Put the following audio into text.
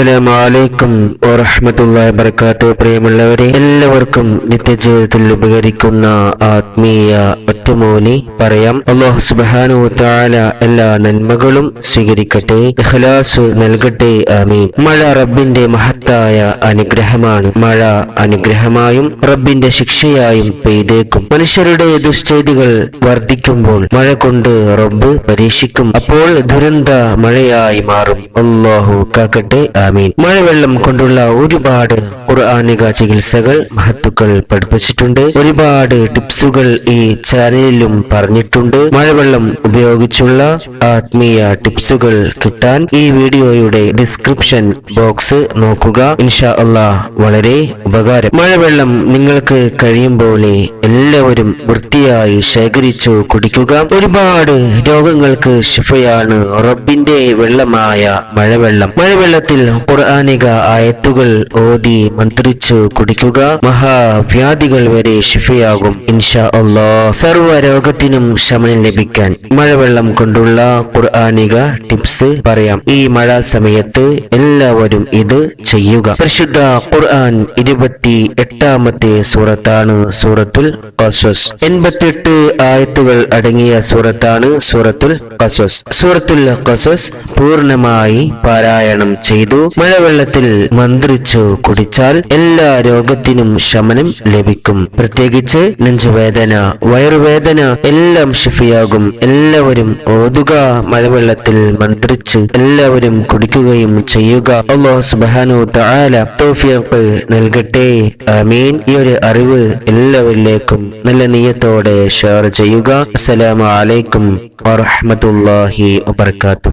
അസ്സലാമലൈക്കും വറഹമത്തല്ലാ വബർക്കാത്തു പ്രിയമുള്ളവരെ എല്ലാവർക്കും നിത്യജീവിതത്തിൽ ഉപകരിക്കുന്ന ആത്മീയ ഒറ്റമൂലി പറയാം. അള്ളാഹു സുബാനു താല എല്ലാ നന്മകളും സ്വീകരിക്കട്ടെ ഇഖ്ലാസ് നൽകട്ടെ ആമീൻ. മഴ റബ്ബിന്റെ മഹത്തായ അനുഗ്രഹമാണ്. മഴ അനുഗ്രഹമായും റബ്ബിന്റെ ശിക്ഷയായും പെയ്തേക്കും. മനുഷ്യരുടെ ദുശ്ചേതികൾ വർദ്ധിക്കുമ്പോൾ മഴ കൊണ്ട് റബ്ബ് പരീക്ഷിക്കും. അപ്പോൾ ദുരന്ത മഴയായി മാറും. അള്ളാഹു കാക്കട്ടെ ആമീൻ. മഴവെള്ളം കൊണ്ടുള്ള ഒരുപാട് ഖുർആാനിക ചികിത്സകൾ മഹത്തുക്കൾ പഠിപ്പിച്ചിട്ടുണ്ട്. ഒരുപാട് ടിപ്സുകൾ ഈ ചാനലിലും പറഞ്ഞിട്ടുണ്ട്. മഴവെള്ളം ഉപയോഗിച്ചുള്ള ആത്മീയ ടിപ്സുകൾ കിട്ടാൻ ഈ വീഡിയോയുടെ ഡിസ്ക്രിപ്ഷൻ ബോക്സ് നോക്കുക. ഇൻഷാ അള്ളാ വളരെ ഉപകാരം. മഴവെള്ളം നിങ്ങൾക്ക് കഴിയും പോലെ എല്ലാവരും വൃത്തിയായി ശേഖരിച്ചു കുടിക്കുക. ഒരുപാട് രോഗങ്ങൾക്ക് ശിഫയാണ് റബ്ബിന്റെ വെള്ളമായ മഴവെള്ളം. മഴവെള്ളത്തിൽ ഖുർആാനിക ആയത്തുകൾ ഓതി മന്ത്രിച്ചു കുടിക്കുക. മഹാവ്യാധികൾ വരെ ശിഫയാകും ഇൻഷാ അള്ളാ സർവ രോഗത്തിനും ശമനം ലഭിക്കാൻ മഴവെള്ളം കൊണ്ടുള്ള ഖുർആാനിക ടിപ്സ് പറയാം. ഈ മഴ സമയത്ത് എല്ലാവരും ഇത് ചെയ്യുക. പരിശുദ്ധ ഖുർആൻ ഇരുപത്തി എട്ടാമത്തെ സൂറത്താണ് സൂറത്തുൽ ഖസസ് എൺപത്തിയെട്ട് ആയത്തുകൾ അടങ്ങിയ സൂറത്താണ് സൂറത്തുൽ ഖസസ് സൂറത്തുൽ ഖസസ് പൂർണമായി പാരായണം ചെയ്തു. മഴവെള്ളത്തിൽ മന്ത്രിച്ചു കുടിച്ചാൽ എല്ലാ രോഗത്തിനും ശമനം ലഭിക്കും. പ്രത്യേകിച്ച് നെഞ്ചുവേദന വയറുവേദന എല്ലാം ഷിഫിയാകും എല്ലാവരും ഓതുക മഴവെള്ളത്തിൽ മന്ത്രിച്ച് എല്ലാവരും കുടിക്കുകയും ചെയ്യുക. നൽകട്ടെ. ആമീൻ. ഈ ഒരു അറിവ് എല്ലാവരിലേക്കും നല്ല നീയത്തോടെ ഷെയർ ചെയ്യുക. അസ്സലാമു അലൈക്കും വബർക്കാത്തു